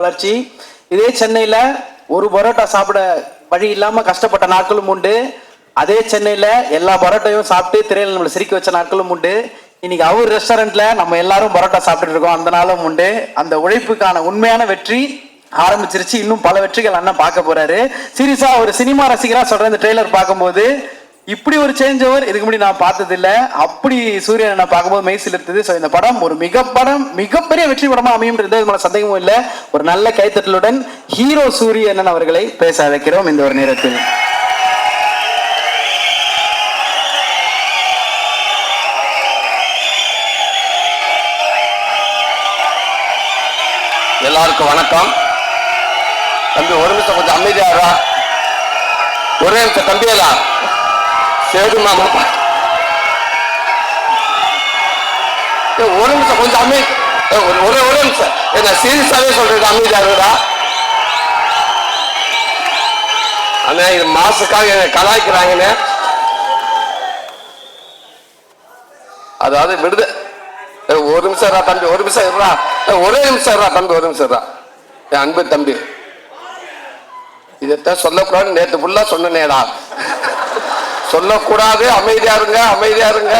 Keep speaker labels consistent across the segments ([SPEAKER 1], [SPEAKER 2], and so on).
[SPEAKER 1] வளர்ச்சி. இதே சென்னையில் ஒரு பரோட்டா சாப்பிட வழி இல்லாமல் கஷ்டப்பட்ட நாட்களும் உண்டு. அதே சென்னையில் எல்லா பரோட்டாவையும் சாப்பிட்டு திரையில் நம்மளை சிரிக்க வச்ச நாட்களும் உண்டு. இன்னைக்கு அவர் ரெஸ்டாரண்ட்ல நம்ம எல்லாரும் பரோட்டா சாப்பிட்டு இருக்கோம். அந்த நாளும் உண்டு. அந்த உழைப்புக்கான உண்மையான வெற்றி ஆரம்பிச்சிருச்சு. இன்னும் பல வெற்றிகள் அண்ணன் பார்க்க போறாரு. சீரியஸா ஒரு சினிமா ரசிகரா சொல்ற இந்த ட்ரெய்லர் பார்க்கும்போது இப்படி ஒரு சேஞ்ச் ஓவர் இதுக்கு முன்னாடி நான் பார்த்தது இல்ல அப்படி சூரியன் நான் பார்க்கும்போது மெய்சில் இருந்தது ஸோ இந்த படம் ஒரு மிக படம் மிகப்பெரிய வெற்றி படமா அமையும்ன்றது மேல சந்தேகமும் இல்லை. ஒரு நல்ல கைத்தட்டலுடன் ஹீரோ சூரியன் அவர்களை பேச வைக்கிறோம் இந்த ஒரு நேரத்தில்.
[SPEAKER 2] எல்லாருக்கும் வணக்கம். தம்பி ஒரு நிமிஷம் கொஞ்சம் அமைதியாரா ஒரே நிமிஷம் தம்பியலா சேது மாமா. ஒரு நிமிஷம் கொஞ்சம் அமை ஏய், ஒரு- ஒரே நிமிஷம். என்ன சீரியஸாவே சொல்றது அமைதியாருடா அண்ணா இது மாசுக்காக என்ன கலாய்க்கிறாங்கண்ணே. அதாவது விடுத ஒரு நிமிஷம் இருடா தம்பி ஒரு நிமிஷம் இருடா. ஒரே நிமிஷம் இருடா தம்பி ஒரு நிமிஷம் இருடா. என் அன்பு தம்பி. இதைத்தான் சொல்லக்கூடாது நேத்து ஃபுல்லா சொன்னேடா சொல்லக்கூடாது அமைதியா இருங்க அமைதியா இருங்க.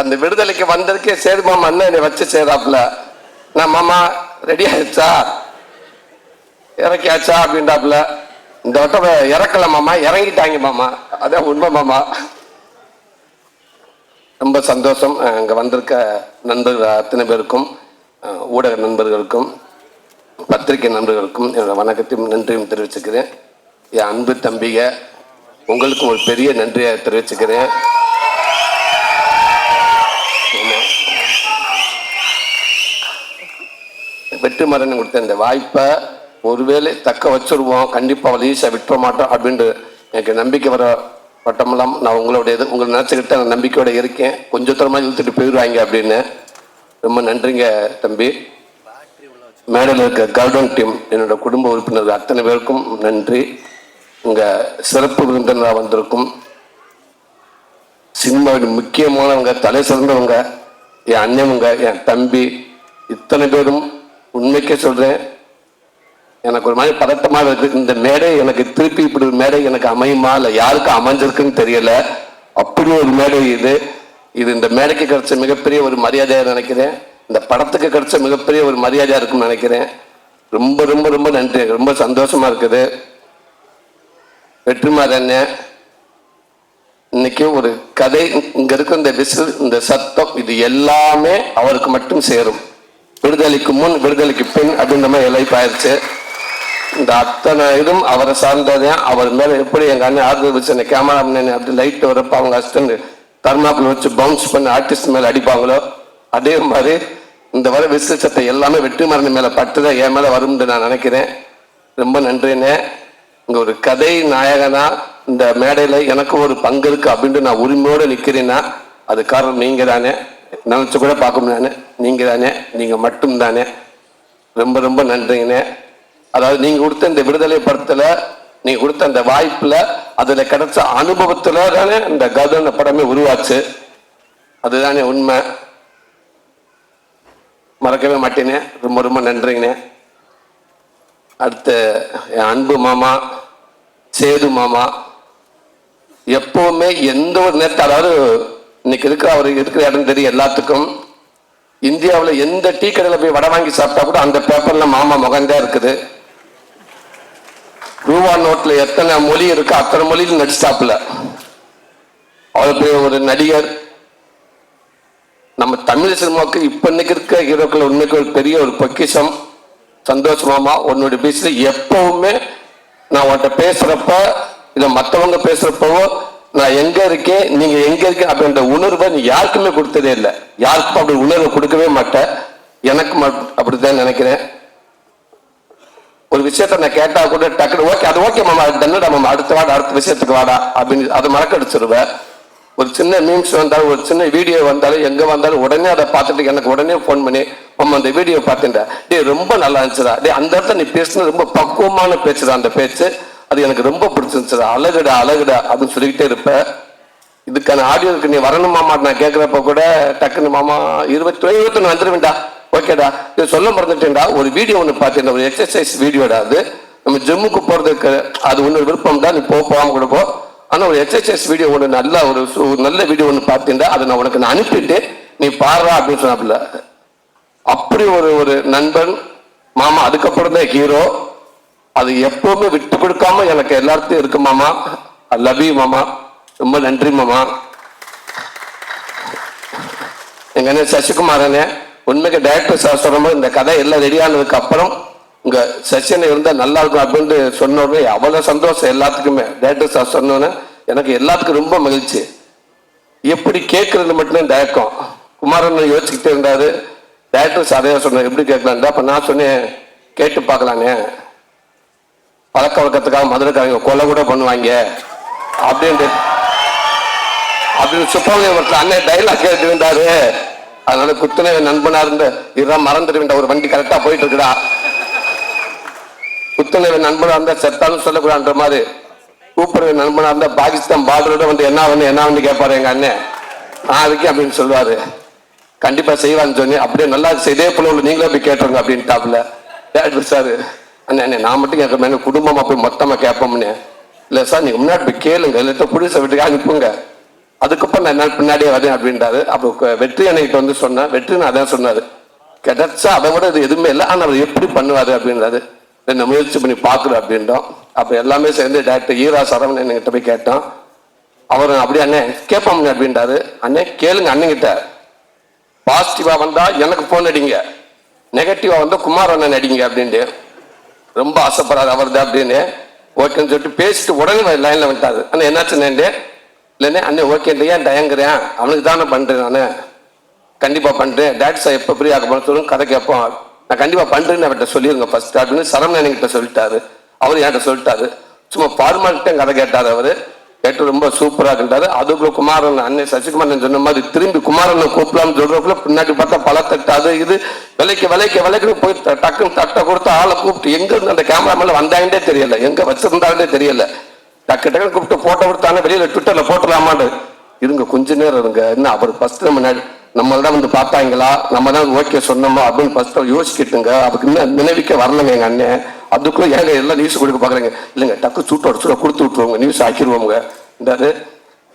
[SPEAKER 2] அந்த விடுதலைக்கு வந்ததுக்கே சரி மாமா அண்ணன் என்னை வச்சு செய்றாப்புல நான் மாமா ரெடி ஆயிடுச்சா? இறக்கியாச்சா? அப்படின்றாப்புல. இந்த வட்டம் இறக்கல மாமா இறங்கிட்டாங்க மாமா. அதான் உண்மை மாமா. ரொம்ப சந்தோஷம். இங்கே வந்திருக்க நண்பர்கள் அத்தனை பேருக்கும் ஊடக நண்பர்களுக்கும் பத்திரிகை நண்பர்களுக்கும் என்னோட வணக்கத்தையும் நன்றியும் தெரிவிச்சுக்கிறேன். என் அன்பு தம்பிக உங்களுக்கு ஒரு பெரிய நன்றியை தெரிவிச்சுக்கிறேன். வெற்றி மரணம் கொடுத்த இந்த வாய்ப்பை ஒருவேளை தக்க வச்சிருவோம் கண்டிப்பாக அவள் ஈஸியாக விட்டுற மாட்டோம் அப்படின்ட்டு எனக்கு நம்பிக்கை வர பட்டமெல்லாம் நான் உங்களோட இது உங்களை நினச்சிக்கிட்டு நான் நம்பிக்கையோட இருக்கேன். கொஞ்சம் தூரமாக இழுத்துட்டு போயிடுவாங்க அப்படின்னு. ரொம்ப நன்றிங்க தம்பி. மேடையில் இருக்க கார்டன் டீம் என்னோட குடும்ப உறுப்பினர்கள் அத்தனை பேருக்கும் நன்றி. இங்கே சிறப்பு விருந்தினராக வந்திருக்கும் சினிமாவின் முக்கியமானவங்க தலை சிறந்தவங்க என் அண்ணனுங்க என் தம்பி இத்தனை பேரும் உண்மைக்கே சொல்கிறேன் எனக்கு ஒரு மாதிரி பதட்டமாக இருக்குது இந்த மேடை எனக்கு திருப்பி இப்படி ஒரு மேடை எனக்கு அமையுமா? இல்லை யாருக்கு அமைஞ்சிருக்குன்னு தெரியல. அப்படி ஒரு மேடை இது. இது இந்த மேடைக்கு கிடைச்ச மிகப்பெரிய ஒரு மரியாதையாக நினைக்கிறேன். இந்த படத்துக்கு கிடைச்ச மிகப்பெரிய ஒரு மரியாதையாக இருக்கும்னு நினைக்கிறேன். ரொம்ப ரொம்ப ரொம்ப நன்றி. ரொம்ப சந்தோஷமாக இருக்குது. வெற்றிமாறன் இன்னைக்கு ஒரு கதை இங்க இருக்க இந்த விசில் இந்த சத்தம் இது எல்லாமே அவருக்கு மட்டும் சேரும். விடுதலைக்கு முன் விடுதலைக்கு பின் அப்படின்ற மாதிரி லைஃப் இந்த அத்தனை இதுவும் அவரை சார்ந்ததான் அவர் மேல எப்படி எங்க அண்ணன் ஆறுதல் வச்சு அந்த கேமரா அப்படி லைட் வரப்ப அவங்க அஸ்டன்ட் தர்மாப்பிள் வச்சு பவுன்ஸ் பண்ணி ஆர்டிஸ்ட் மேல அடிப்பாங்களோ அதே மாதிரி இந்த வர விசில் சத்தம் எல்லாமே வெற்றி மரணம் மேல பட்டுதான் என் மேல வரும்னு நான் நினைக்கிறேன். ரொம்ப நன்றிண்ணே. இங்க ஒரு கதை நாயகனா இந்த மேடையில எனக்கு ஒரு பங்கு இருக்கு அப்படின்ட்டு நான் உரிமையோட நிக்கிறேன்னா அது காரணம் நீங்க தானே நினைச்சு கூட பார்க்க முடியாது நீங்க தானே நீங்க மட்டும் தானே ரொம்ப ரொம்ப நன்றிங்கண்ணே. அதாவது நீங்க கொடுத்த இந்த விடுதலை படத்துல நீங்க கொடுத்த அந்த வாய்ப்புல அதுல கிடைச்ச அனுபவத்துல தானே இந்த கதன படமே உருவாச்சு. அதுதானே உண்மை. மறக்கவே மாட்டேனே. ரொம்ப ரொம்ப நன்றிங்கண்ணே. அடுத்து என் அன்பு மாமா சேது மாமா எப்பவுமே எந்த ஒரு நேரத்தை அதாவது இன்னைக்கு இருக்கிற அவர் இருக்கிற இடம் தெரியும் எல்லாத்துக்கும் இந்தியாவில் எந்த டீ கடையில் போய் வடை வாங்கி சாப்பிட்டா கூட அந்த பேப்பரில் மாமா முகந்தே இருக்குது. ரூபா நோட்டில் எத்தனை மொழி இருக்கு அத்தனை மொழியில் நடிச்சாப்புல அவர் பெரிய ஒரு நடிகர். நம்ம தமிழ் சினிமாவுக்கு இப்போ இன்னைக்கு இருக்க ஹீரோக்கள் உண்மைக்கு ஒரு பெரிய ஒரு பொக்கிஷம். சந்தோஷமாமா உன்னுடைய பேசில் எப்பவுமே நான் உன்கிட்ட பேசுறப்ப இதை மத்தவங்க பேசுறப்பவோ நான் எங்க இருக்கேன் நீங்க எங்க இருக்கீங்க அப்படின்ற உணர்வை நீ யாருக்குமே கொடுத்ததே இல்லை. யாருக்கும் அப்படி உணர்வை கொடுக்கவே மாட்டேன். எனக்கு அப்படித்தான் நினைக்கிறேன். ஒரு விஷயத்த நான் கேட்டா கூட டக்குனு ஓகே அது ஓகே மாமா அது தன்னுடா மாமா. அடுத்த வாடா அடுத்த விஷயத்துக்கு வாடா. அப்படின்னு அதை மறக்கடிச்சிருவேன் ஒரு சின்ன மீம்ஸ் வந்தாலும் ஒரு சின்ன வீடியோ வந்தாலும் எங்க வந்தாலும் உடனே அதை பார்த்துட்டு எனக்கு உடனே ஃபோன் பண்ணி மாமா அந்த வீடியோ பார்த்துட்டா டேய் ரொம்ப நல்லா இருந்துச்சுடா. டேய் அந்த இடத்துல நீ பேசுனது ரொம்ப பக்குவமான பேச்சுடா அந்த பேச்சு. அது எனக்கு ரொம்ப பிடிச்சிருந்துச்சுடா. அழகுடா அழகுடா அப்படின்னு சொல்லிக்கிட்டே இருப்பேன் இதுக்கான ஆடியோவுக்கு நீ வரணும் மாமா நான் கேட்குறப்ப கூட டக்குன்னு மாமா இருபத்தி இருபத்தொன்று வந்துருவேன்டா. ஓகேடா. இது சொல்ல மறந்துட்டேன்டா. ஒரு வீடியோ ஒன்று பார்த்தேன் ஒரு எக்ஸசைஸ் வீடியோடா அது. நம்ம ஜிம்முக்கு போகிறதுக்கு அது ஒன்று விருப்பம் தான் நீ போகாமல் கொடுப்போம் ஆனா ஒரு எக்ஸசைஸ் வீடியோ ஒன்று நல்ல ஒரு நல்ல வீடியோ ஒன்று பார்த்துட்டா அதை நான் உனக்கு நான் அனுப்பிட்டு நீ பாடுறா அப்படின்னு சொன்னாப்புல. அப்படி ஒரு ஒரு நண்பன் மாமா அதுக்கப்புறம் தான் ஹீரோ அது எப்பவுமே விட்டு கொடுக்காம எனக்கு எல்லாத்தையும் இருக்கு மாமா. ஐ லவ் யூ மாமா. ரொம்ப நன்றி மாமா. எங்க அண்ணன் சசிகுமாரனே உண்மைக்கு டைரக்டர் சார் சொல்லும்போது இந்த கதை எல்லாம் ரெடியானதுக்கு அப்புறம் உங்க செஷன் இருந்தா நல்லா இருக்கும் அப்படின்னு சொன்ன உடனே அவ்வளவு சந்தோஷம் எல்லாத்துக்குமே. டேரக்டர் சார் சொன்னோன்னே எனக்கு எல்லாத்துக்கும் ரொம்ப மகிழ்ச்சி. எப்படி கேட்கறது மட்டும்தான் தயக்கம். குமாரன் யோசிச்சுக்கிட்டே இருந்தாரு. டேரக்டர் சாரையா சொன்னார் எப்படி கேட்கலான்டா அப்ப நான் சொன்னேன். கேட்டு பார்க்கலானே. பழக்க வழக்கத்துக்காக மதுரைக்காரங்க கொலை கூட பண்ணுவாங்க. அப்படின்ட்டு. அப்படின்னு சுப்பவங்க அண்ணன் டைலாக் கேட்டு இருந்தாரு. அதனால குத்துன நண்பனா இருந்து இதான் மறந்துடுவேன் ஒரு வண்டி கரெக்டா போயிட்டு இருக்குடா. குத்துனவன் நண்பனா இருந்தா செத்தாலும் சொல்லக்கூடாதுன்ற மாதிரி கூப்பிடுற நண்பனா இருந்தா பாகிஸ்தான் பார்டரோட வந்து என்ன வந்து என்ன வந்து கேட்பாரு எங்க அண்ணன் நாளைக்கு அப்படின்னு சொல்லுவாரு. கண்டிப்பா செய்வான்னு சொன்னி அப்படியே நல்லா இதே போல உள்ள நீங்களே போய் கேட்டுருங்க அப்படின்ட்டாப்ல டேரக்டர் சார்? அண்ணே அண்ணே நான் மட்டும் கேட்க எங்க குடும்பமா போய் மொத்தமா கேட்போம்னே. இல்ல சார் நீங்க முன்னாடி போய் கேளுங்க. இல்லாட்ட புடிச வீட்டுக்கு அனுப்புங்க. அதுக்கப்புறம் நான் என்ன பின்னாடியே வரேன் அப்படின்றாரு. அப்போ வெற்றி அணைகிட்ட வந்து சொன்னேன் வெற்றி நான் அதான் சொன்னாரு. கிடைச்சா அதை விட இது எதுவுமே இல்லை. ஆனால் அவர் எப்படி பண்ணுவாரு அப்படின்றாரு. என்ன முயற்சி பண்ணி பார்க்குறேன் அப்படின்றோம் அப்போ எல்லாமே சேர்ந்து டேரக்டர் ஈரா சரவணன் என்கிட்ட போய் கேட்டோம் அவர் அப்படியே அண்ணே கேட்போம் அப்படின்றாரு. அண்ணே கேளுங்க அண்ணங்கிட்ட. பாசிட்டிவாக வந்தால் எனக்கு ஃபோன் அடிங்க. நெகட்டிவாக வந்தால் குமார் அண்ணன் அடிங்க அப்படின்ட்டு. ரொம்ப ஆசைப்படுறாரு அவர் தான் அப்படின்னு. ஓகேன்னு சொல்லிட்டு பேசிட்டு உடனே லைனில் வந்துட்டாரு. அண்ணன் என்னாச்சுன்னு இல்லைண்ணே அண்ணே ஓகே ஏன் தயங்குறேன். அவனுக்கு தானே பண்ணுறேன் நான். கண்டிப்பாக பண்ணுறேன் டேட் சார் எப்போ ஃப்ரீ ஆக போன சொல்லுங்க கதை கேட்போம். நான் கண்டிப்பாக பண்ணுறேன்னு அவர்கிட்ட சொல்லிருங்க ஃபர்ஸ்ட் அப்படின்னு சரவணன் என்கிட்ட சொல்லிட்டாரு. அவர் என்கிட்ட சொல்லிட்டாரு. சும்மா ஃபார்மாலிட்டே கதை கேட்டார் அவர். கேட்டு ரொம்ப சூப்பராக இருந்தாரு. அதுக்குள்ள குமாரன் அண்ணன் சசிகுமாரன் சொன்ன மாதிரி திரும்பி குமாரனை கூப்பிடலாம்னு சொல்றதுக்குள்ள பின்னாடி பார்த்தா பழத்தட்டு அது இது விலைக்கு விலைக்கு விலைக்கு போய் டக்குன்னு தட்டை கொடுத்து ஆளை கூப்பிட்டு எங்கேருந்து அந்த கேமரா மேலே வந்தாங்கன்னே தெரியல. எங்கே வச்சிருந்தாங்கன்னே தெரியல. டக்கு டக்குன்னு கூப்பிட்டு போட்டோ கொடுத்தானே வெளியில் ட்விட்டரில் போட்டுடலாமான்னு. இருங்க கொஞ்ச நேரம் இருங்க. என்ன அவர் ஃபஸ்ட்டு நம்ம நம்மள தான் வந்து பார்த்தாங்களா நம்ம தான் ஓகே சொன்னோமா அப்படின்னு ஃபர்ஸ்ட் யோசிக்கிட்டுங்க. அதுக்கு நினைவிக்க வரலங்க எங்க அண்ணன் அதுக்குள்ள ஏங்க எல்லாம் நியூஸ் கொடுக்க பாக்குறேங்க இல்லைங்க டக்கு சூட்டு அடிச்சு கொடுத்து விட்டுருவோங்க நியூஸ் ஆக்கிடுவோங்க இந்த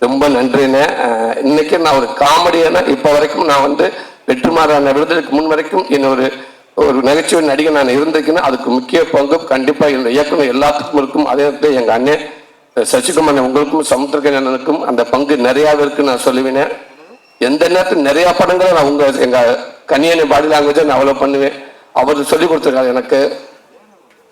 [SPEAKER 2] ரொம்ப நன்றிண்ணே. இன்னைக்கு நான் ஒரு காமெடியான இப்போ வரைக்கும் நான் வந்து வெற்றிமாறான விருதுக்கு முன் வரைக்கும் என்ன ஒரு ஒரு நகைச்சுவை நடிகை நான் இருந்திருக்கேன்னா அதுக்கு முக்கிய பங்கு கண்டிப்பா என்னோட இயக்குனர் எல்லாத்துக்கும் இருக்கும். அதே நேரத்தில் எங்க அண்ணன் சசிகுமார் உங்களுக்கும் சமுத்திரகனுக்கும் அந்த பங்கு நிறையாவே இருக்குன்னு நான் சொல்லுவேன். எந்த நேரத்தில் நிறைய படங்களை நான் உங்க எங்க கன்னியனை பாடி லாங்குவேஜை நான் அவ்வளவு பண்ணுவேன். அவர் சொல்லி கொடுத்துருக்காரு எனக்கு.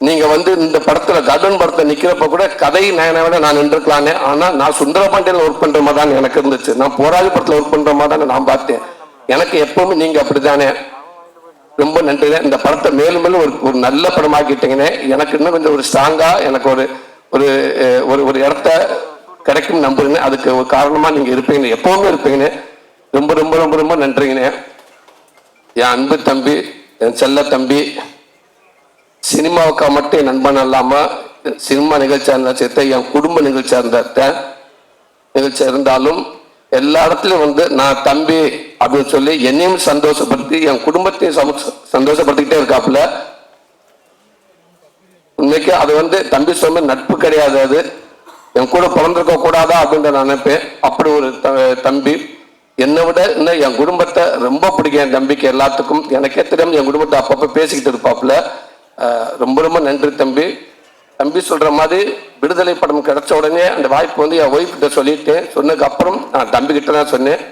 [SPEAKER 2] நீங்க வந்து இந்த படத்துல கடன் படத்தை நிக்கிறப்ப கூட கதை நயனோட நான் நின்றுக்கலானே ஆனா நான் சுந்தரபாண்டியன் ஒர்க் பண்ற மாதிரி தான் எனக்கு இருந்துச்சு. நான் போராளி படத்துல ஒர்க் பண்ற மாதிரி தான் நான் பார்த்தேன். எனக்கு எப்பவுமே நீங்க அப்படித்தானே. ரொம்ப நன்றி இந்த படத்தை மேலும் மேலும் ஒரு ஒரு நல்ல படமாக்கிட்டீங்கன்னே. எனக்கு இன்னும் கொஞ்சம் ஒரு ஸ்ட்ராங்கா எனக்கு ஒரு ஒரு ஒரு ஒரு இடத்த கிடைக்கும் நம்புறேங்க அதுக்கு ஒரு காரணமா நீங்க இருப்பீங்க எப்பவுமே இருப்பீங்கன்னு ரொம்ப ரொம்ப ரொம்ப ரொம்ப நன்றிங்கண்ணே என் அன்பு தம்பி என் செல்ல தம்பி சினிமாவுக்காக மட்டும் என் நண்பன் இல்லாமல் சினிமா நிகழ்ச்சியாக இருந்தா சேர்த்த என் குடும்ப நிகழ்ச்சியாக இருந்த நிகழ்ச்சியாக இருந்தாலும் எல்லா இடத்துலையும் வந்து நான் தம்பி அப்படின்னு சொல்லி என்னையும் சந்தோஷப்படுத்தி என் குடும்பத்தையும் சம- சந்தோஷப்படுத்திக்கிட்டே இருக்காப்புல. இன்னைக்கு அது வந்து தம்பி சொன்ன நட்பு கிடையாது அது. என் கூட பிறந்திருக்க கூடாதா அப்படின்ற நான் நினைப்பேன். அப்படி ஒரு த- தம்பி என்னை விட இன்னும் என் குடும்பத்தை ரொம்ப பிடிக்கும் என் தம்பிக்கு எல்லாத்துக்கும். எனக்கே தெரியாம என் குடும்பத்தை அப்பப்போ பேசிக்கிட்டு இருப்பாப்புல. ரொம்ப ரொம்ப நன்றி தம்பி. தம்பி சொல்கிற மாதிரி விடுதலை படம் கிடச்ச உடனே அந்த வாய்ப்பு வந்து என் ஒய்ஃப்கிட்ட சொல்லிட்டேன். சொன்னதுக்கு அப்புறம் நான் தம்பிக்கிட்ட தான் சொன்னேன்.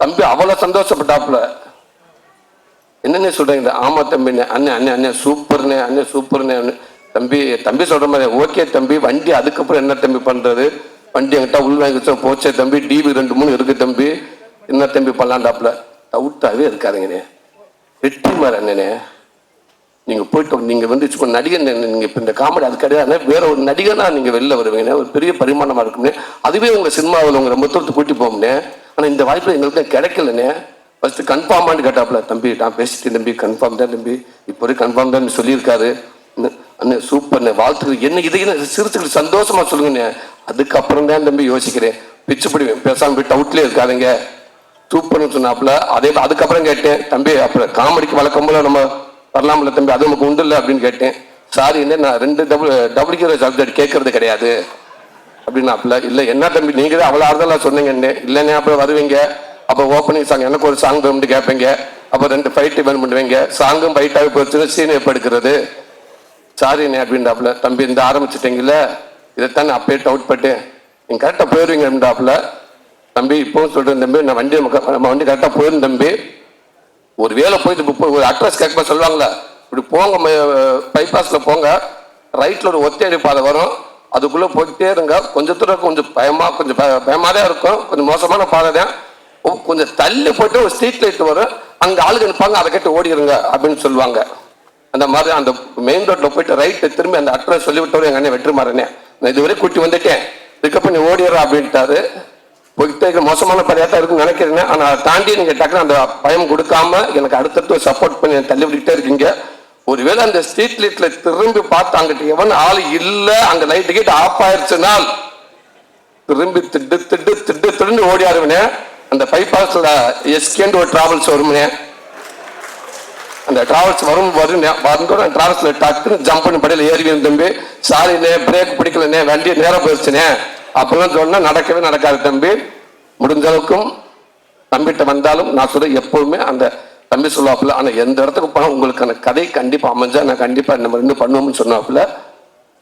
[SPEAKER 2] தம்பி அவ்வளோ சந்தோஷப்பட்டாப்புல. என்னென்ன சொல்கிறீங்க ஆமாம் தம்பிண்ணே அண்ணன் அண்ணன் அண்ணன் சூப்பர்ண்ணே அண்ணன் சூப்பர்ண்ணே தம்பி தம்பி சொல்கிற மாதிரி ஓகே தம்பி வண்டி அதுக்கப்புறம் என்ன தம்பி பண்ணுறது வண்டி என்கிட்ட உள் வாங்கி போச்சே தம்பி. டிவி ரெண்டு மூணு இருக்கு தம்பி. என்ன தம்பி பல்லாண்டாப்புல டவுட்டாகவே இருக்காதுங்கண்ணே. வெற்றிமார் அண்ணனே. நீங்கள் போயிட்டு நீங்கள் வந்து சும்மா நடிகன் நீங்கள் இப்போ இந்த காமெடி அது கிடையாது வேற ஒரு நடிகனா நீங்கள் வெளில வருவீங்க ஒரு பெரிய பரிமாணமாக இருக்கும்னே அதுவே உங்கள் சினிமாவில் உங்கள் ரொம்ப தூரத்து கூட்டி போகும்னே ஆனால் இந்த வாய்ப்பு எங்களுக்கு கிடைக்கலண்ணே. ஃபஸ்ட்டு கன்ஃபார்ம் கேட்டாப்புல தம்பி. நான் பேசிட்டேன் தம்பி. கன்ஃபார்ம் தான் தம்பி. இப்போ வரைக்கும் கன்ஃபார்ம் தான் சொல்லியிருக்காரு அண்ணே சூப்பர்ண்ணே வாழ்த்துக்கள். என்ன இதை சிரிச்சுக்கிட்டு சந்தோஷமா சொல்லுங்கண்ணே. அதுக்கப்புறம் தான் தம்பி யோசிக்கிறேன். பிச்சு பிடிவேன் பேசாம போய் டவுட்லேயே இருக்காதுங்க. சூப்பர்னு சொன்னாப்புல அதே அதுக்கப்புறம் கேட்டேன். தம்பி அப்புறம் காமெடிக்கு வழக்கம் போல நம்ம வரலாம்ல தம்பி அது நமக்கு உண்டு இல்லை அப்படின்னு கேட்டேன். சாரி என்ன நான் ரெண்டு டபுள் டபுள் ஹீரோ சப்ஜெக்ட் கேட்கறது கிடையாது. அப்படின்னாப்புல இல்லை என்ன தம்பி நீங்கள் தான் அவ்வளோ ஆறுதலாக சொன்னீங்கன்னு. இல்லைன்னா அப்புறம் வருவீங்க. அப்போ ஓப்பனிங் சாங் எனக்கு ஒரு சாங் வேணும்னு கேட்பீங்க. அப்போ ரெண்டு ஃபைட் வேணும் பண்ணுவீங்க. சாங்கும் ஃபைட்டாக போச்சுன்னு சீன் எப்போ எடுக்கிறது சாரிண்ணே அப்படின்றாப்புல தம்பி இந்த ஆரம்பிச்சிட்டீங்கல்ல. இதைத்தான் நான் அப்பயே டவுட் பட்டு நீங்கள் கரெக்டாக போயிடுவீங்க அப்படின்றாப்புல தம்பி இப்போவும் சொல்கிறேன் தம்பி நான் வண்டி நம்ம வண்டி கரெக்டாக போயிரும் தம்பி. ஒரு வேலை போயிட்டு ஒரு அட்ரஸ் கேட்கும்போது சொல்லுவாங்களே இப்படி போங்க பைபாஸில் போங்க. ரைட்டில் ஒரு ஒத்தையடி பாதை வரும். அதுக்குள்ளே போயிட்டே இருங்க. கொஞ்சம் தூரம் கொஞ்சம் பயமாக கொஞ்சம் பய- தான் இருக்கும். கொஞ்சம் மோசமான பாதை தான். கொஞ்சம் தள்ளி போயிட்டு ஒரு ஸ்ட்ரீட் லைட் வரும். அங்கே ஆளுங்க நிற்பாங்க அதை கேட்டு ஓடிடுங்க அப்படின்னு சொல்லுவாங்க. அந்த மாதிரி அந்த மெயின் ரோட்டில் போயிட்டு ரைட்டு திரும்பி அந்த அட்ரஸ் சொல்லி எங்கள் எங்க அண்ணன் வெற்றிமாறனே. நான் இதுவரை கூட்டி வந்துட்டேன். இதுக்கப்புறம் நீ ஓடிடுறா அப்படின்ட்டாரு. போயிட்டே மோசமான பரியாத்தா இருக்குன்னு நினைக்கிறீங்க ஆனால் அதை தாண்டி நீங்கள் டக்குனு அந்த பயம் கொடுக்காம எனக்கு அடுத்தடுத்து சப்போர்ட் பண்ணி தள்ளி விட்டுட்டே இருக்கீங்க. ஒருவேளை அந்த ஸ்ட்ரீட் லைட்ல திரும்பி பார்த்து அங்கிட்ட எவன் ஆள் இல்லை அங்கே லைட் கிட்ட ஆஃப் ஆயிடுச்சுனால் திரும்பி திட்டு திட்டு திட்டு திட்டு ஓடி ஆடுவனே அந்த பைபாஸ்ல எஸ்கேண்டு ஒரு டிராவல்ஸ் வருமுனே அந்த டிராவல்ஸ் வரும் வரும் வந்து டிராவல்ஸில் டக்குன்னு ஜம்ப் பண்ணி படியில ஏறி தம்பி சாரிண்ணே பிரேக் பிடிக்கலண்ணே வண்டி நேரம் போயிடுச்சுனே அப்படிலாம் சொன்னால் நடக்கவே நடக்காது தம்பி. முடிஞ்ச அளவுக்கும் தம்பிகிட்ட வந்தாலும் நான் சொல்ல எப்பவுமே அந்த தம்பி சொல்லுவாப்புல ஆனால் எந்த இடத்துக்கு போனா உங்களுக்கான கதை கண்டிப்பாக அமைஞ்சா நான் கண்டிப்பாக நம்ம ரெண்டு பண்ணுவோம்னு சொன்னாப்புல.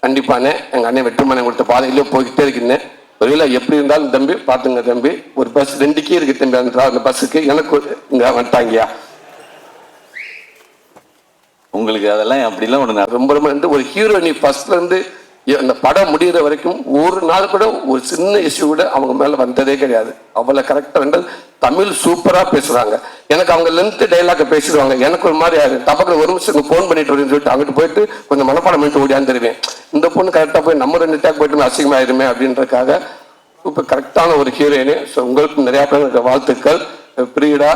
[SPEAKER 2] கண்டிப்பானே எங்கள் அண்ணன் வெற்றுமனை கொடுத்த பாதையிலே போய்கிட்டே இருக்கேன் ஒருவேளை எப்படி இருந்தாலும் தம்பி பார்த்துங்க தம்பி ஒரு பஸ் ரெண்டுக்கே இருக்கு தம்பி அந்த அந்த பஸ்ஸுக்கு எனக்கு இங்கே வந்துட்டாங்கயா
[SPEAKER 1] உங்களுக்கு அதெல்லாம் அப்படிலாம் ஒன்று
[SPEAKER 2] ரொம்ப ரொம்ப நன்றி. ஒரு ஹீரோயினி நீ இருந்து அந்த படம் முடிகிற வரைக்கும் ஒரு நாள் கூட ஒரு சின்ன இஷ்யூ கூட அவங்க மேலே வந்ததே கிடையாது. அவ்வளோ கரெக்டாக வந்து தமிழ் சூப்பராக பேசுகிறாங்க எனக்கு அவங்க லென்த் டைலாக பேசிடுவாங்க. எனக்கு ஒரு மாதிரி ஆகும் டபக்கு ஒரு நிமிஷம் ஃபோன் பண்ணிட்டு வரேன்னு சொல்லிட்டு அங்கிட்டு போயிட்டு கொஞ்சம் மனப்பாடம் பண்ணிட்டு ஓடியாந்துருவேன் இந்த பொண்ணு கரெக்டாக போய் நம்ம ரெண்டு டேக் போயிட்டு அசிங்கமாயிருமே அப்படின்றதுக்காக இப்போ கரெக்டான ஒரு ஹீரோயினு ஸோ உங்களுக்கு நிறையா பேருக்கு வாழ்த்துக்கள். பிரீடா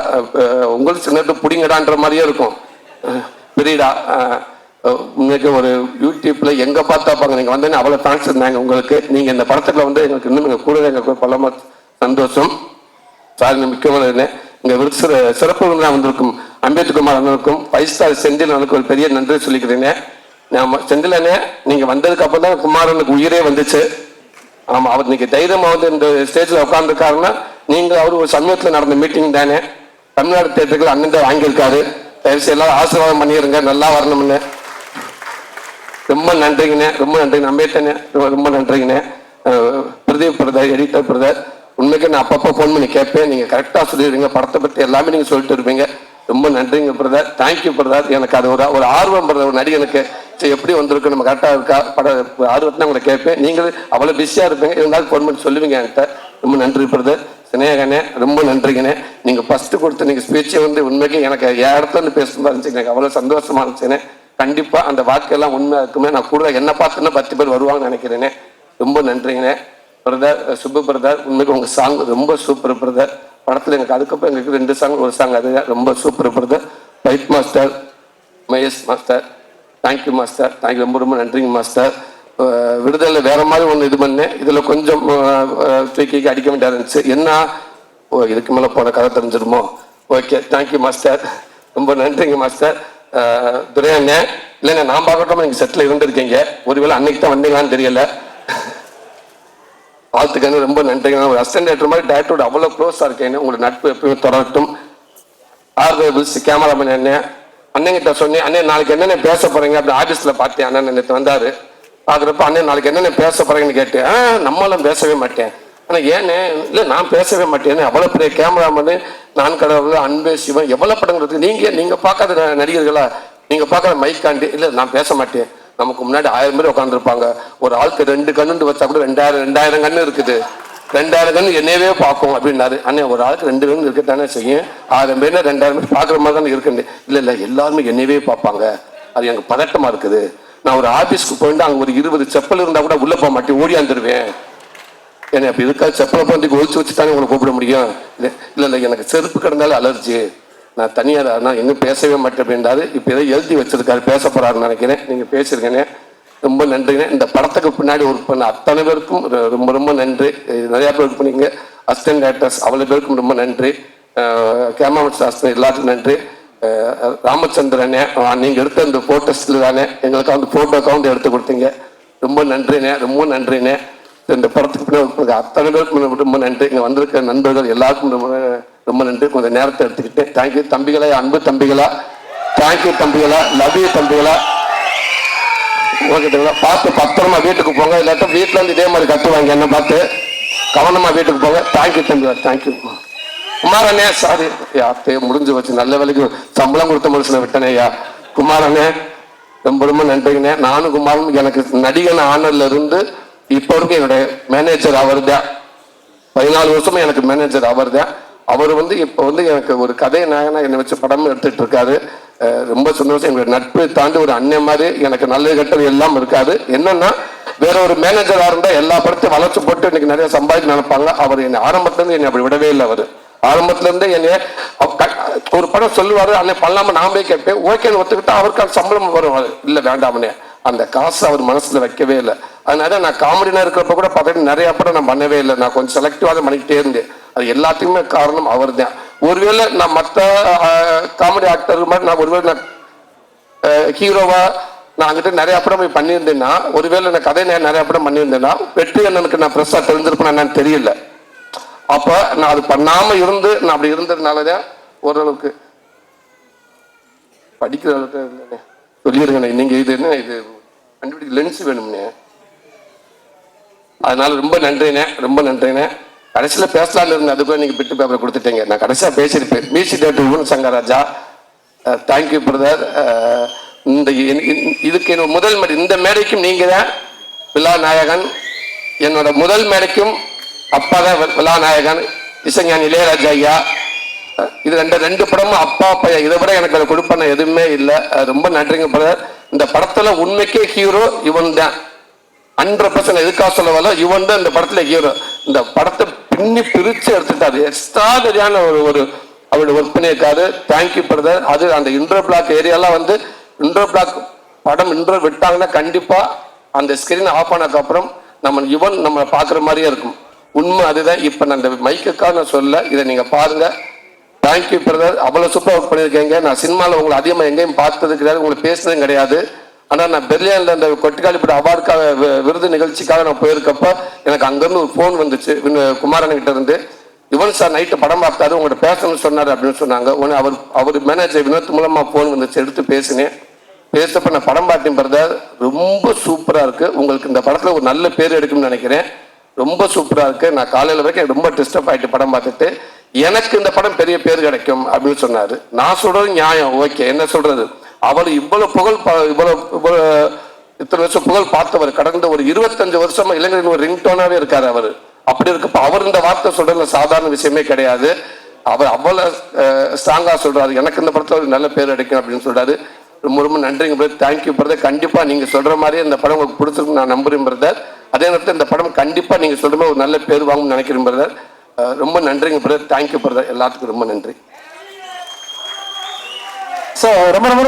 [SPEAKER 2] உங்களுக்கு சின்னது பிடிங்கடான்ற மாதிரியே இருக்கும். பிரியடா உங்களுக்கு ஒரு யூடியூப்ல எங்க பார்த்தா பாங்க நீங்க வந்தீங்கன்னா அவ்வளவு தேங்க்ஸ் இருந்தாங்க உங்களுக்கு. நீங்க இந்த படத்துல வந்து எங்களுக்கு இன்னும் கூட எங்களுக்கு பல சந்தோஷம். சார் முக்கியமான என்ன இங்க விருது சிற- சிறப்பு வந்திருக்கும் அம்பேத்குமார் அண்ணனுக்கும் ஃபைவ் ஸ்டார் செந்தில் அண்ணனுக்கு ஒரு பெரிய நன்றி சொல்லிக்கிறேன். நான் செந்தில் அண்ணே நீங்க வந்ததுக்கு அப்புறம் தான் குமாரனுக்கு உயிரே வந்துச்சு. ஆமா அவர் இன்னைக்கு தைரியமா வந்து இந்த ஸ்டேஜ்ல உட்கார்ந்துருக்காருன்னா நீங்க அவர் ஒரு சமயத்துல நடந்த மீட்டிங் தானே. தமிழ்நாடு தேர்தல்கள் அண்ணன் தான் வாங்கியிருக்காரு. தயவுசெய்து எல்லாரும் ஆசீர்வாதம் பண்ணிடுங்க நல்லா வரணும்னு. ரொம்ப நன்றிங்கண்ணே. ரொம்ப நன்றிங்க அம்பேத்தனே ரொம்ப ரொம்ப நன்றிங்கண்ணே. பிரதீப் பிரதர் எடிட்டர் பிரதர் உண்மைக்கு நான் அப்பப்போ ஃபோன் பண்ணி கேட்பேன். நீங்கள் கரெக்டாக சொல்லிடுவீங்க படத்தை பற்றி எல்லாமே நீங்கள் சொல்லிட்டு இருப்பீங்க. ரொம்ப நன்றிங்க பிரதர். Thank you brother. எனக்கு அது ஒரு ஒரு ஆர்வம் பிரதர் ஒரு நடிகனுக்கு சரி எப்படி வந்திருக்கு? நம்ம கரெக்டாக இருக்கா? பட ஆர்வத்தை உங்களை கேட்பேன். நீங்கள் அவ்வளோ பிஸியாக இருப்பீங்க. இருந்தாலும் ஃபோன் பண்ணி சொல்லுவீங்க என்கிட்ட. ரொம்ப நன்றி பிரதர். சினேகனே ரொம்ப நன்றிங்கண்ணே நீங்கள் ஃபஸ்ட்டு கொடுத்த நீங்க ஸ்பீச்சை வந்து உண்மைக்கு எனக்கு என் இடத்துல இருந்து பேசும்போது இருந்துச்சு எனக்கு சந்தோஷமாக சந்தோஷமா இருந்துச்சுண்ணே கண்டிப்பாக அந்த வாக்கெல்லாம் உண்மை இருக்குமே. நான் கூட என்ன பார்த்துன்னா பத்து பேர் வருவாங்கன்னு நினைக்கிறேனே. ரொம்ப நன்றிங்கண்ணே பிரதர் சுப்பு பிரதர் உண்மைக்கு உங்கள் சாங் ரொம்ப சூப்பர் பிரதர். படத்தில் எனக்கு அதுக்கப்புறம் எங்களுக்கு ரெண்டு சாங் ஒரு சாங் அது ரொம்ப super brother. Fight master Mahesh master thank you master thank you ரொம்ப ரொம்ப நன்றிங்க மாஸ்டர் விடுதலை வேற மாதிரி ஒன்று இது பண்ணேன் இதில் கொஞ்சம் தூக்கி அடிக்க வேண்டியதா இருந்துச்சு. என்ன? ஓ இதுக்கு மேலே போன கதை தெரிஞ்சிருமோ? ஓகே தேங்க்யூ மாஸ்டர் ரொம்ப நன்றிங்க மாஸ்டர் அஹ், துரை அண்ணன் இல்லைண்ணே நான் பார்க்கட்டும் நீங்கள் செட்டில் இருந்திருக்கீங்க. ஒருவேளை அன்னைக்கு தான் வந்தீங்களான்னு தெரியல. வாழ்த்துக்கணும் ரொம்ப நன்றிங்க. ஒரு அசிஸ்டன்ட் டேரக்டர் மாதிரி டேரக்டரோட அவ்வளோ க்ளோஸாக இருக்கேன் உங்களோட நட்பு எப்பயுமே தொடரட்டும். ஆர்வபிள்ஸ் கேமராமேன் அண்ணன் அண்ணன்கிட்ட சொன்னேன் அண்ணன் நாளைக்கு என்னென்ன பேச போகிறீங்க அப்படி ஆஃபீஸில் பார்த்தேன் அண்ணன் நேற்று வந்தார். பார்க்குறப்ப அண்ணன் நாளைக்கு என்னென்ன பேச போறீங்கன்னு கேட்டேன் ஆ நம்மளாம் பேசவே மாட்டேன். ஆனால் ஏன்னு இல்லை நான் பேசவே மாட்டேன். அவ்வளோ பெரிய கேமராமேனு நான் கடவுள் அன்பே சிவன் எவ்வளோ படங்கிறதுக்கு நீங்கள் நீங்கள் பார்க்காத நடிகர்களா நீங்கள் பார்க்குற மைக்காண்டி இல்லை நான் பேச மாட்டேன். நமக்கு முன்னாடி ஆயிரம் பேர் உட்காந்துருப்பாங்க ஒரு ஆளுக்கு ரெண்டு கண்ணு வச்சா கூட ரெண்டாயிரம் ரெண்டாயிரம் கண்ணு இருக்குது. ரெண்டாயிரம் கண்ணு என்னையவே பார்க்கும் அப்படின்னாரு. அண்ணே ஒரு ஆளுக்கு ரெண்டு கண்ணு இருக்கத்தானே செய்யும். ஆயிரம் பேர்னா ரெண்டாயிரம் பேர் பார்க்குற மாதிரி தானே இருக்குன்னு. இல்லை இல்லை எல்லாருமே என்னையவே பார்ப்பாங்க. அது எனக்கு பதட்டமாக இருக்குது. நான் ஒரு ஆபீஸ்க்கு போயிட்டு அங்க ஒரு இருபது செப்பல் இருந்தா கூட உள்ள போக மாட்டேன் ஓடியாந்துருவேன் என்ன அப்படி இருக்கா செப்பலை பந்திக்கு ஒழிச்சு வச்சு தானே உங்களை கூப்பிட முடியும்? இல்லை இல்லை இல்லை எனக்கு செருப்பு கிடந்தாலும் அலர்ஜி நான் தனியாக நான் இன்னும் பேசவே மாட்டேன் அப்படின்றாரு. இப்போ ஏதோ எழுதி வச்சிருக்காரு பேச போறாருன்னு நினைக்கிறேன். நீங்க பேசிருக்கேனே. ரொம்ப நன்றிங்க. இந்த படத்துக்கு பின்னாடி ஒர்க் பண்ண அத்தனை பேருக்கும் ரொம்ப ரொம்ப நன்றி. நிறையா நிறைய பேர் ஒர்க் பண்ணீங்க அசிஸ்டன்ட் டேரக்டர்ஸ் அவ்வளோ பேருக்கும் ரொம்ப நன்றி. கேமராமேன் சாஸ்திரி எல்லாத்துக்கும் நன்றி. ராமச்சந்திரனே நீங்கள் எடுத்த இந்த ஃபோட்டோஸில் தானே எங்களுக்கு வந்து ஃபோட்டோ வந்து எடுத்து கொடுத்தீங்க. ரொம்ப நன்றிண்ணே ரொம்ப நன்றிண்ணே. இந்த படத்துக்கு பின்னாடி அத்தனை பேருக்கு ரொம்ப நன்றி. இங்கே வந்திருக்க நண்பர்கள் எல்லாருக்கும் ரொம்ப ரொம்ப நன்றி. கொஞ்சம் நேரத்தை எடுத்துக்கிட்டு தேங்க்யூ தம்பிகளா அன்பு தம்பிகளா? தேங்க்யூ தம்பிகளா? லவ் யூ தம்பிகளா? ஓகே பார்த்து பத்திரமா வீட்டுக்கு போங்க. இல்லாட்டா வீட்டில் இருந்து இதே மாதிரி கட்டுவாங்க என்ன பார்த்து. கவனமாக வீட்டுக்கு போங்க. தேங்க்யூ தம்பி தேங்க்யூ குமாரண்ணே சாரி யார்த்தே முடிஞ்சு வச்சு நல்ல வேலைக்கு சம்பளம் கொடுத்த மனுஷனை விட்டனேயா குமாரனே குமாரண்ணே ரொம்ப ரொம்ப நன்றிங்கண்ணே. நானும் குமாரன் எனக்கு நடிகன் ஆனர்ல இருந்து இப்போ வரைக்கும் என்னுடைய மேனேஜர் அவர் தான் பதினாலு வருஷமா எனக்கு மேனேஜர் அவர் தான் அவர் வந்து இப்போ வந்து எனக்கு ஒரு கதை நாயனா என்னை வச்சு படம் எடுத்துட்டு இருக்காரு. ரொம்ப சந்தோஷம். எங்களுடைய நட்பை தாண்டி ஒரு அண்ணன் மாதிரி எனக்கு நல்லது கெட்டது எல்லாம் இருக்காது. என்னன்னா வேற ஒரு மேனேஜராக இருந்தால் எல்லா படத்தையும் வளர்ச்சி போட்டு இன்னைக்கு நிறைய சம்பாதிக்க நினைப்பாங்க. அவர் என்னை ஆரம்பத்துலேருந்து என்னை அப்படி விடவே இல்லை அவர். ஆரம்பத்துல இருந்தே என்னைய ஒரு படம் சொல்லுவாரு அன்னை பண்ணலாம நான் போய் கேட்பேன் ஓகேன்னு ஒத்துக்கிட்டா அவருக்கு அது சம்பளம் வரும். இல்ல வேண்டாமனே அந்த காசு அவர் மனசுல வைக்கவே இல்லை. அதனால நான் காமெடினா இருக்கிறப்ப கூட பார்த்தீங்கன்னா நிறைய படம் நான் பண்ணவே இல்லை. நான் கொஞ்சம் செலக்டிவாக பண்ணிக்கிட்டே இருந்தேன். அது எல்லாத்துக்குமே காரணம் அவர் தான் ஒருவேளை நான் மற்ற காமெடி ஆக்டர் மாதிரி நான் ஒருவேளை நான் ஹீரோவா நான் அங்கிட்ட நிறைய படம் போய் பண்ணியிருந்தேன்னா ஒருவேளை நான் கதை நிறைய படம் பண்ணியிருந்தேன்னா வெற்றி அண்ணனுக்கு நான் ஃப்ரெஷ்ஷாக தெரிஞ்சிருப்பேன் என்னன்னு தெரியல. அப்ப நான் அது பண்ணாம இருந்து நான் அப்படி இருந்ததுனாலதான் ஓரளவுக்கு படிக்கிற அளவுக்கு இல்லைண்ணே. நீங்கள் நீங்க இது என்ன இது கண்டுபிடிக்க லென்ஸ் வேணும்னே அதனால ரொம்ப நன்றிண்ணே ரொம்ப நன்றிண்ணே. கடைசியில பேசலாம்னு இருந்தேன். அதுக்குள்ள நீங்க பிட்டு பேப்பரை கொடுத்துட்டீங்க. நான் கடைசியா பேசியிருப்பேன். Music director Yuvan Shankar Raja. Thank you brother இந்த இதுக்கு என்னோட முதல் மேடை இந்த மேடைக்கும் நீங்க தான் விழா நாயகன். என்னோட முதல் மேடைக்கும் அப்பா தான் விழாநாயகன் நாயகன் இசைஞானி இளையராஜா ஐயா. இது ரெண்டு ரெண்டு படமும் அப்பா பையன் இதை விட எனக்கு அதை கொடுப்பான எதுவுமே இல்லை. ரொம்ப நன்றிங்க பிரதர் இந்த படத்துல உண்மைக்கே ஹீரோ இவன் தான். ஹண்ட்ரட் பர்சன்ட் எதுக்காக சொல்ல வரல? இவன் தான் இந்த படத்துல ஹீரோ இந்த படத்தை பின்னி பிரிச்சு எடுத்துட்டாரு எக்ஸ்ட்ராடரியான ஒரு ஒரு அவருடைய ஒர்க் பண்ணியிருக்காரு. தேங்க்யூ பிரதர் அது அந்த இன்டர் பிளாக் ஏரியாலாம் வந்து இன்டர் பிளாக் படம் இன்டர் விட்டாங்கன்னா கண்டிப்பா அந்த ஸ்கிரீன் ஆஃப் ஆனதுக்கு அப்புறம் நம்ம யுவன் நம்ம பார்க்குற மாதிரியே இருக்கும். உண்மை அதுதான். இப்போ நான் இந்த மைக்குக்காக நான் சொல்ல இதை நீங்க பாருங்க. தேங்க்யூ பிரதர் அவ்வளோ சூப்பர் ஒர்க் பண்ணியிருக்கீங்க. நான் சினிமாவில் உங்களை அதிகமாக எங்கேயும் பார்த்தது கிடையாது. உங்களை பேசுனதும் கிடையாது. ஆனால் நான் பெர்லியானில் அந்த கொட்டிக்காலிப்பட அவார்டுக்காக விருது நிகழ்ச்சிக்காக நான் போயிருக்கப்ப எனக்கு அங்கேருந்து ஒரு ஃபோன் வந்துச்சு. வினு- குமாரன் கிட்ட இருந்து யுவன் சார் நைட்டு படம் பார்த்தாரு. உங்கள்கிட்ட பேசணும்னு சொன்னார் அப்படின்னு சொன்னாங்க. உடனே அவர் அவர் மேனேஜர் வினோத் மூலமாக ஃபோன் வந்துச்சு. எடுத்து பேசினேன். பேசப்ப நான் படம் பார்த்தேன் பிரதர் ரொம்ப சூப்பராக இருக்குது உங்களுக்கு இந்த படத்தில் ஒரு நல்ல பேர் எடுக்கும்னு நினைக்கிறேன். ரொம்ப சூப்பராக இருக்கு. நான் காலையில் வரைக்கும் ரொம்ப டிஸ்டர்ப் ஆகிட்டு படம் பார்த்துட்டு எனக்கு இந்த படம் பெரிய பேர் கிடைக்கும் அப்படின்னு சொன்னாரு. நான் சொல்றது நியாயம். ஓகே என்ன சொல்றது? அவர் இவ்வளவு புகழ் பா- இவ்வளவு இத்தனை வருஷம் புகழ் பார்த்தவர். கடந்த ஒரு இருபத்தஞ்சு வருஷமா இளைஞரின் ஒரு ரிங்டோனாவே இருக்காரு அவர். அப்படி இருக்கப்ப அவர் இந்த வார்த்தை சொல்றது சாதாரண விஷயமே கிடையாது. அவர் அவ்வளவு ஸ்ட்ராங்கா சொல்றாரு. எனக்கு இந்த படத்தில் ஒரு நல்ல பேர் கிடைக்கும் அப்படின்னு சொல்றாரு. ரொம்ப ரொம்ப நன்றிங்க பிரதர் தேங்க்யூ பிரதர் கண்டிப்பா நீங்க சொல்ற மாதிரி இந்த படம் உங்களுக்கு பிடிச்சிருக்கு நான் நம்புறேன் பிரதர் அதே நேரத்தில் இந்த படம் கண்டிப்பா நீங்க சொல்ற மாதிரி ஒரு நல்ல பேர் வாங்கும்னு நினைக்கிறேன் பிரதர் ரொம்ப நன்றிங்க பிரதர் தேங்க்யூ பிரதர் எல்லாத்துக்கும் ரொம்ப நன்றி.
[SPEAKER 1] ஸோ ரொம்ப ரொம்ப